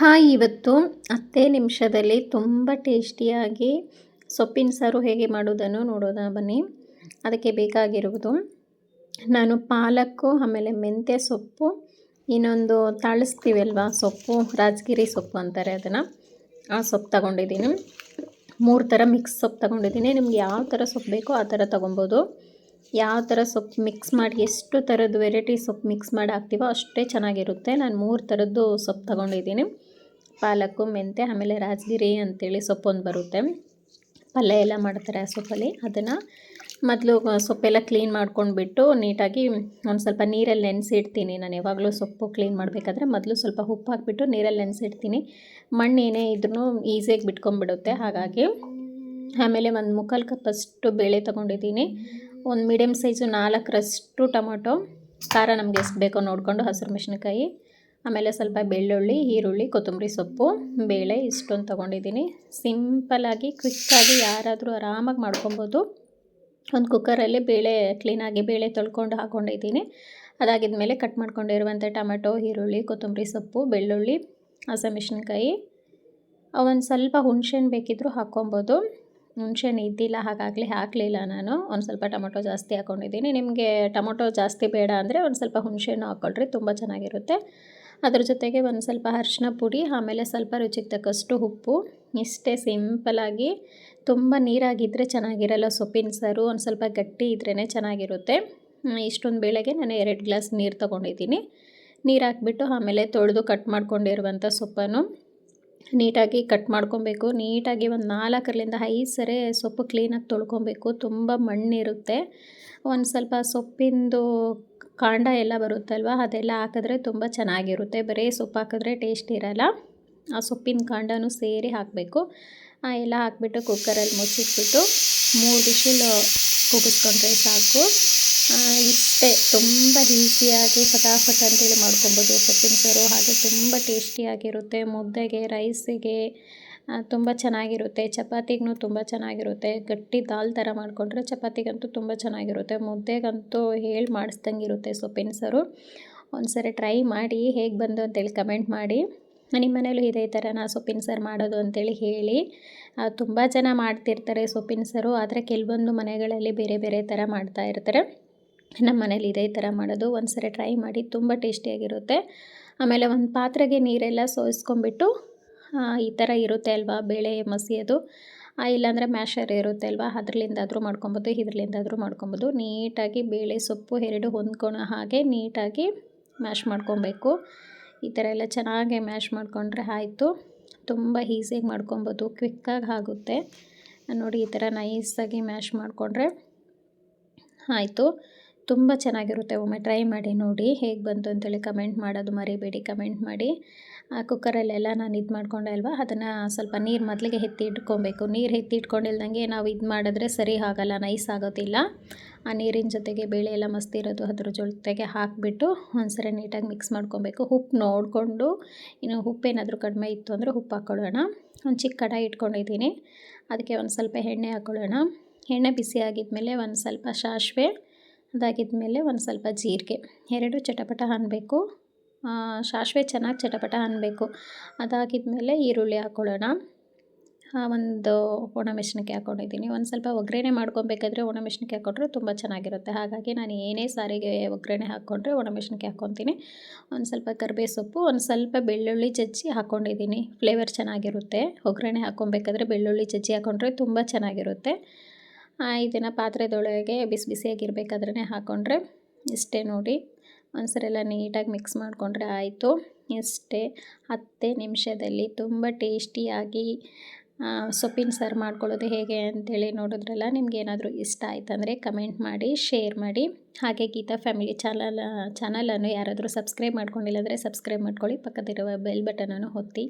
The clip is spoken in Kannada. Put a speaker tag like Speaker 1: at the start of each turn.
Speaker 1: ಹಾಯ್, ಇವತ್ತು ಹತ್ತೇ ನಿಮಿಷದಲ್ಲಿ ತುಂಬ ಟೇಸ್ಟಿಯಾಗಿ ಸೊಪ್ಪಿನ ಸಾರು ಹೇಗೆ ಮಾಡೋದನ್ನು ನೋಡೋಣ ಬನ್ನಿ. ಅದಕ್ಕೆ ಬೇಕಾಗಿರುವುದು, ನಾನು ಪಾಲಕ್ಕು, ಆಮೇಲೆ ಮೆಂತ್ಯ ಸೊಪ್ಪು, ಇನ್ನೊಂದು ತಾಳಿಸ್ತೀವಲ್ವಾ, ಸೊಪ್ಪು, ರಾಜಗಿರಿ ಸೊಪ್ಪು ಅಂತಾರೆ ಅದನ್ನು. ಆ ಸೊಪ್ಪು ತಗೊಂಡಿದ್ದೀನಿ. ಮೂರು ಥರ ಮಿಕ್ಸ್ ಸೊಪ್ಪು ತಗೊಂಡಿದ್ದೀನಿ. ನಿಮ್ಗೆ ಯಾವ ಥರ ಸೊಪ್ಪು ಬೇಕೋ ಆ ಥರ ತೊಗೊಬೋದು. ಯಾವ ಥರ ಸೊಪ್ಪು ಮಿಕ್ಸ್ ಮಾಡಿ, ಎಷ್ಟು ಥರದ್ದು ವೆರೈಟಿ ಸೊಪ್ಪು ಮಿಕ್ಸ್ ಮಾಡಿ ಹಾಕ್ತೀವೋ ಅಷ್ಟೇ ಚೆನ್ನಾಗಿರುತ್ತೆ. ನಾನು ಮೂರು ಥರದ್ದು ಸೊಪ್ಪು ತೊಗೊಂಡಿದ್ದೀನಿ. ಪಾಲಕ್ಕು ಮೆಂತೆ ಆಮೇಲೆ ರಾಜಗಿರಿ ಅಂತೇಳಿ ಸೊಪ್ಪೊಂದು ಬರುತ್ತೆ. ಪಲ್ಯ ಎಲ್ಲ ಮಾಡ್ತಾರೆ ಆ ಸೊಪ್ಪಲ್ಲಿ. ಅದನ್ನು ಮೊದಲು ಸೊಪ್ಪೆಲ್ಲ ಕ್ಲೀನ್ ಮಾಡ್ಕೊಂಡ್ಬಿಟ್ಟು ನೀಟಾಗಿ ಒಂದು ಸ್ವಲ್ಪ ನೀರಲ್ಲಿ ನೆನೆಸಿಡ್ತೀನಿ ನಾನು. ಯಾವಾಗಲೂ ಸೊಪ್ಪು ಕ್ಲೀನ್ ಮಾಡಬೇಕಾದ್ರೆ ಮೊದಲು ಸ್ವಲ್ಪ ಉಪ್ಪು ಹಾಕಿಬಿಟ್ಟು ನೀರಲ್ಲಿ ನೆನೆಸಿಡ್ತೀನಿ. ಮಣ್ಣು ಏನೇ ಇದ್ರೂ ಈಸಿಯಾಗಿ ಬಿಟ್ಕೊಂಡ್ಬಿಡುತ್ತೆ. ಹಾಗಾಗಿ ಆಮೇಲೆ ಒಂದು ಮುಕ್ಕಾಲು ಕಪ್ಪಷ್ಟು ಬೇಳೆ ತೊಗೊಂಡಿದ್ದೀನಿ. ಒಂದು ಮೀಡಿಯಮ್ ಸೈಜು ನಾಲ್ಕರಷ್ಟು ಟೊಮೊಟೊ. ಖಾರ ನಮಗೆ ಎಷ್ಟು ಬೇಕೋ ನೋಡಿಕೊಂಡು ಹಸಿರು ಮೆಣಸಿನ್ಕಾಯಿ. ಆಮೇಲೆ ಸ್ವಲ್ಪ ಬೆಳ್ಳುಳ್ಳಿ, ಈರುಳ್ಳಿ, ಕೊತ್ತಂಬರಿ ಸೊಪ್ಪು, ಬೇಳೆ ಇಷ್ಟೊಂದು ತೊಗೊಂಡಿದ್ದೀನಿ. ಸಿಂಪಲಾಗಿ ಕ್ವಿಕ್ಕಾಗಿ ಯಾರಾದರೂ ಆರಾಮಾಗಿ ಮಾಡ್ಕೊಬೋದು. ಒಂದು ಕುಕ್ಕರಲ್ಲಿ ಬೇಳೆ ಕ್ಲೀನಾಗಿ ಬೇಳೆ ತೊಳ್ಕೊಂಡು ಹಾಕ್ಕೊಂಡಿದ್ದೀನಿ ಅದಾಗಿದ ಮೇಲೆ ಕಟ್ ಮಾಡ್ಕೊಂಡಿರುವಂಥ ಟೊಮೆಟೊ, ಈರುಳ್ಳಿ, ಕೊತ್ತಂಬರಿ ಸೊಪ್ಪು, ಬೆಳ್ಳುಳ್ಳಿ, ಹಸಿಮೆಣ್ಸಿನ್ಕಾಯಿ. ಒಂದು ಸ್ವಲ್ಪ ಹುಣ್ಸೆಹಣ್ಣು ಬೇಕಿದ್ದರೂ ಹಾಕ್ಕೊಬೋದು. ಹುಣ್ಸೆಹಣ್ಣು ಇದ್ದಿಲ್ಲ, ಹಾಗಾಗಲಿ ಹಾಕಲಿಲ್ಲ ನಾನು. ಒಂದು ಸ್ವಲ್ಪ ಟೊಮೊಟೊ ಜಾಸ್ತಿ ಹಾಕ್ಕೊಂಡಿದ್ದೀನಿ ನಿಮಗೆ ಟೊಮೊಟೊ ಜಾಸ್ತಿ ಬೇಡ ಅಂದರೆ ಒಂದು ಸ್ವಲ್ಪ ಹುಣಸೆಹಣ್ಣು ಹಾಕ್ಕೊಳ್ರಿ, ತುಂಬ ಚೆನ್ನಾಗಿರುತ್ತೆ. ಅದ್ರ ಜೊತೆಗೆ ಒಂದು ಸ್ವಲ್ಪ ಅರಿಶಿನ ಪುಡಿ, ಆಮೇಲೆ ಸ್ವಲ್ಪ ರುಚಿಗೆ ತಕ್ಕಷ್ಟು ಉಪ್ಪು. ಇಷ್ಟೇ ಸಿಂಪಲಾಗಿ ತುಂಬ ನೀರಾಗಿದ್ದರೆ ಚೆನ್ನಾಗಿರಲ್ಲ ಸೊಪ್ಪಿನ ಸಾರು, ಒಂದು ಸ್ವಲ್ಪ ಗಟ್ಟಿ ಇದ್ರೇ ಚೆನ್ನಾಗಿರುತ್ತೆ. ಇಷ್ಟೊಂದು ಬೇಳೆಗೆ ನಾನು ಎರಡು ಗ್ಲಾಸ್ ನೀರು ತೊಗೊಂಡಿದ್ದೀನಿ. ನೀರು ಹಾಕ್ಬಿಟ್ಟು ಆಮೇಲೆ ತೊಳೆದು ಕಟ್ ಮಾಡ್ಕೊಂಡಿರುವಂಥ ಸೊಪ್ಪನ್ನು ನೀಟಾಗಿ ಕಟ್ ಮಾಡ್ಕೊಬೇಕು. ನೀಟಾಗಿ ಒಂದು ನಾಲ್ಕರಿಂದ ಐದು ಸರಿ ಸೊಪ್ಪು ಕ್ಲೀನಾಗಿ ತೊಳ್ಕೊಬೇಕು. ತುಂಬ ಮಣ್ಣಿರುತ್ತೆ. ಒಂದು ಸ್ವಲ್ಪ ಸೊಪ್ಪಿಂದು ಕಾಂಡ ಎಲ್ಲ ಬರುತ್ತಲ್ವ? ಅದೆಲ್ಲ ಹಾಕಿದ್ರೆ ತುಂಬ ಚೆನ್ನಾಗಿರುತ್ತೆ. ಬರೀ ಸೊಪ್ಪು ಹಾಕಿದ್ರೆ ಟೇಸ್ಟ್ ಇರಲ್ಲ. ಆ ಸೊಪ್ಪಿನ ಕಾಂಡನೂ ಸೇರಿ ಹಾಕಬೇಕು. ಎಲ್ಲ ಹಾಕ್ಬಿಟ್ಟು ಕುಕ್ಕರಲ್ಲಿ ಮುಚ್ಚಿಟ್ಬಿಟ್ಟು ಮೂರು ವಿಷಿಲ್ ಕೂಗಿಸ್ಕೊಂಡ್ರೆ ಸಾಕು. ಇಷ್ಟೇ, ತುಂಬ ಈಸಿಯಾಗಿ ಫಟಾಫಟ್ ಅಂತೇಳಿ ಮಾಡ್ಕೊಬೋದು ಸೊಪ್ಪಿನ ಸಾರು. ಹಾಗೆ ತುಂಬ ಟೇಸ್ಟಿಯಾಗಿರುತ್ತೆ ಮುದ್ದೆಗೆ ರೈಸಿಗೆ ತುಂಬ ಚೆನ್ನಾಗಿರುತ್ತೆ. ಚಪಾತಿಗೂ ತುಂಬ ಚೆನ್ನಾಗಿರುತ್ತೆ. ಗಟ್ಟಿ ದಾಲ್ ಥರ ಮಾಡಿಕೊಂಡ್ರೆ ಚಪಾತಿಗಂತೂ ತುಂಬ ಚೆನ್ನಾಗಿರುತ್ತೆ. ಮುದ್ದೆಗಂತೂ ಹೇಳಿ ಮಾಡಿಸ್ದಂಗಿರುತ್ತೆ ಸೊಪ್ಪಿನ ಸಾರು. ಒಂದ್ಸರಿ ಟ್ರೈ ಮಾಡಿ ಹೇಗೆ ಬಂದು ಅಂತೇಳಿ ಕಮೆಂಟ್ ಮಾಡಿ. ನಿಮ್ಮ ಮನೇಲೂ ಇದೇ ನಾನು ಸೊಪ್ಪಿನ ಸಾರು ಮಾಡೋದು ಅಂತೇಳಿ ಹೇಳಿ. ತುಂಬ ಜನ ಮಾಡ್ತಿರ್ತಾರೆ ಸೊಪ್ಪಿನ ಸಾರು. ಆದರೆ ಕೆಲವೊಂದು ಮನೆಗಳಲ್ಲಿ ಬೇರೆ ಬೇರೆ ಥರ ಮಾಡ್ತಾ ಇರ್ತಾರೆ. ನಮ್ಮ ಮನೇಲಿ ಇದೇ ಥರ ಮಾಡೋದು. ಒಂದು ಸರಿ ಟ್ರೈ ಮಾಡಿ ತುಂಬ ಟೇಸ್ಟಿಯಾಗಿರುತ್ತೆ. ಆಮೇಲೆ ಒಂದು ಪಾತ್ರೆಗೆ ನೀರೆಲ್ಲ ಸೋಸ್ಕೊಂಡ್ಬಿಟ್ಟು ಈ ಥರ ಇರುತ್ತೆ ಅಲ್ವಾ ಬೇಳೆ ಮಸಿಯೋದು. ಇಲ್ಲಾಂದರೆ ಮ್ಯಾಶರ್ ಇರುತ್ತೆ ಅಲ್ವಾ ಅದರಲ್ಲಿಂದಾದರೂ ಮಾಡ್ಕೊಬೋದು, ಇದರಲ್ಲಿಂದಾದರೂ ಮಾಡ್ಕೊಬೋದು. ನೀಟಾಗಿ ಬೇಳೆ ಸೊಪ್ಪು ಎರಡು ಹೊಂದ್ಕೊಳೋ ಹಾಗೆ ನೀಟಾಗಿ ಮ್ಯಾಶ್ ಮಾಡ್ಕೊಬೇಕು. ಈ ಥರ ಎಲ್ಲ ಚೆನ್ನಾಗಿ ಮ್ಯಾಶ್ ಮಾಡಿಕೊಂಡ್ರೆ ಆಯಿತು. ತುಂಬ ಈಸಿಯಾಗಿ ಮಾಡ್ಕೊಬೋದು, ಕ್ವಿಕ್ಕಾಗಿ ಆಗುತ್ತೆ. ನೋಡಿ ಈ ಥರ ನೈಸಾಗಿ ಮ್ಯಾಶ್ ಮಾಡಿಕೊಂಡ್ರೆ ಆಯಿತು. ತುಂಬ ಚೆನ್ನಾಗಿರುತ್ತೆ. ಒಮ್ಮೆ ಟ್ರೈ ಮಾಡಿ ನೋಡಿ ಹೇಗೆ ಬಂತು ಅಂತೇಳಿ ಕಮೆಂಟ್ ಮಾಡೋದು ಮರಿಬೇಡಿ. ಕಮೆಂಟ್ ಮಾಡಿ. ಆ ಕುಕ್ಕರಲ್ಲೆಲ್ಲ ನಾನು ಇದು ಮಾಡ್ಕೊಂಡೆ ಅಲ್ವಾ? ಅದನ್ನು ಸ್ವಲ್ಪ ನೀರು ಮೊದಲಿಗೆ ಎತ್ತಿ ಇಟ್ಕೊಬೇಕು. ನೀರು ಎತ್ತಿ ಇಟ್ಕೊಂಡಿಲ್ದಂಗೆ ನಾವು ಇದು ಮಾಡಿದ್ರೆ ಸರಿ ಆಗಲ್ಲ, ನೈಸ್ ಆಗೋದಿಲ್ಲ. ಆ ನೀರಿನ ಜೊತೆಗೆ ಬೇಳೆ ಎಲ್ಲ ಮಸ್ತ್ ಇರೋದು ಅದ್ರ ಜೊತೆಗೆ ಹಾಕಿಬಿಟ್ಟು ಒಂದ್ಸರಿ ನೀಟಾಗಿ ಮಿಕ್ಸ್ ಮಾಡ್ಕೊಬೇಕು. ಉಪ್ಪು ನೋಡಿಕೊಂಡು, ಇನ್ನು ಉಪ್ಪೇನಾದರೂ ಕಡಿಮೆ ಇತ್ತು ಅಂದರೆ ಉಪ್ಪು ಹಾಕ್ಕೊಳ್ಳೋಣ ಒಂದು ಚಿಕ್ಕ ಕಡಾಯಿ ಇಟ್ಕೊಂಡಿದ್ದೀನಿ. ಅದಕ್ಕೆ ಒಂದು ಸ್ವಲ್ಪ ಎಣ್ಣೆ ಹಾಕ್ಕೊಳ್ಳೋಣ ಎಣ್ಣೆ ಬಿಸಿ ಆಗಿದ್ಮೇಲೆ ಒಂದು ಸ್ವಲ್ಪ ಸಾಸಿವೆ ಅದಾಗಿದ ಮೇಲೆ ಒಂದು ಸ್ವಲ್ಪ ಜೀರಿಗೆ. ಎರಡು ಚಟಪಟ ಅನ್ನಬೇಕು ಸಾಸಿವೆ ಚೆನ್ನಾಗಿ ಚಟಪಟ ಅನ್ನಬೇಕು ಅದಾಗಿದ ಮೇಲೆ ಈರುಳ್ಳಿ ಹಾಕ್ಕೊಳ್ಳೋಣ ಒಂದು ಒಣಮೆಣಸಿನಕಾಯಿ ಹಾಕ್ಕೊಂಡಿದ್ದೀನಿ ಒಂದು ಸ್ವಲ್ಪ ಒಗ್ಗರಣೆ ಮಾಡ್ಕೊಬೇಕಾದ್ರೆ ಒಣಮೆಣಸಿನಕಾಯಿ ಹಾಕ್ಕೊಂಡ್ರೆ ತುಂಬ ಚೆನ್ನಾಗಿರುತ್ತೆ. ಹಾಗಾಗಿ ನಾನು ಏನೇ ಸಾರಿಗೆ ಒಗ್ಗರಣೆ ಹಾಕ್ಕೊಂಡ್ರೆ ಒಣಮೆಣಸಿನಕಾಯಿ ಹಾಕ್ಕೊತೀನಿ ಒಂದು ಸ್ವಲ್ಪ ಕರಿಬೇ ಸೊಪ್ಪು, ಒಂದು ಸ್ವಲ್ಪ ಬೆಳ್ಳುಳ್ಳಿ ಜಜ್ಜಿ ಹಾಕ್ಕೊಂಡಿದ್ದೀನಿ ಫ್ಲೇವರ್ ಚೆನ್ನಾಗಿರುತ್ತೆ. ಒಗ್ಗರಣೆ ಹಾಕ್ಕೊಬೇಕಾದ್ರೆ ಬೆಳ್ಳುಳ್ಳಿ ಜಜ್ಜಿ ಹಾಕ್ಕೊಂಡ್ರೆ ತುಂಬ ಚೆನ್ನಾಗಿರುತ್ತೆ. ಇದನ್ನು ಪಾತ್ರೆದೊಳಗೆ ಬಿಸಿ ಬಿಸಿಯಾಗಿರ್ಬೇಕಾದ್ರೆ ಹಾಕ್ಕೊಂಡ್ರೆ ಇಷ್ಟೇ ನೋಡಿ. ಒಂದ್ಸರೆಲ್ಲ ನೀಟಾಗಿ ಮಿಕ್ಸ್ ಮಾಡಿಕೊಂಡ್ರೆ ಆಯಿತು. ಇಷ್ಟೇ ಹತ್ತೇ ನಿಮಿಷದಲ್ಲಿ ತುಂಬ ಟೇಸ್ಟಿಯಾಗಿ ಸೊಪ್ಪಿನ ಸಾರು ಮಾಡ್ಕೊಳ್ಳೋದು ಹೇಗೆ ಅಂತೇಳಿ ನೋಡಿದ್ರಲ್ಲ, ನಿಮ್ಗೆ ಏನಾದರೂ ಇಷ್ಟ ಆಯ್ತಂದರೆ ಕಮೆಂಟ್ ಮಾಡಿ, ಶೇರ್ ಮಾಡಿ. ಹಾಗೆ ಗೀತಾ ಫ್ಯಾಮಿಲಿ ಚಾನಲ್, ಚಾನಲನ್ನು ಯಾರಾದರೂ ಸಬ್ಸ್ಕ್ರೈಬ್ ಮಾಡ್ಕೊಂಡಿಲ್ಲ ಅಂದರೆ ಸಬ್ಸ್ಕ್ರೈಬ್ ಮಾಡ್ಕೊಳ್ಳಿ. ಪಕ್ಕದಿರುವ ಬೆಲ್ ಬಟನನ್ನು ಒತ್ತಿ.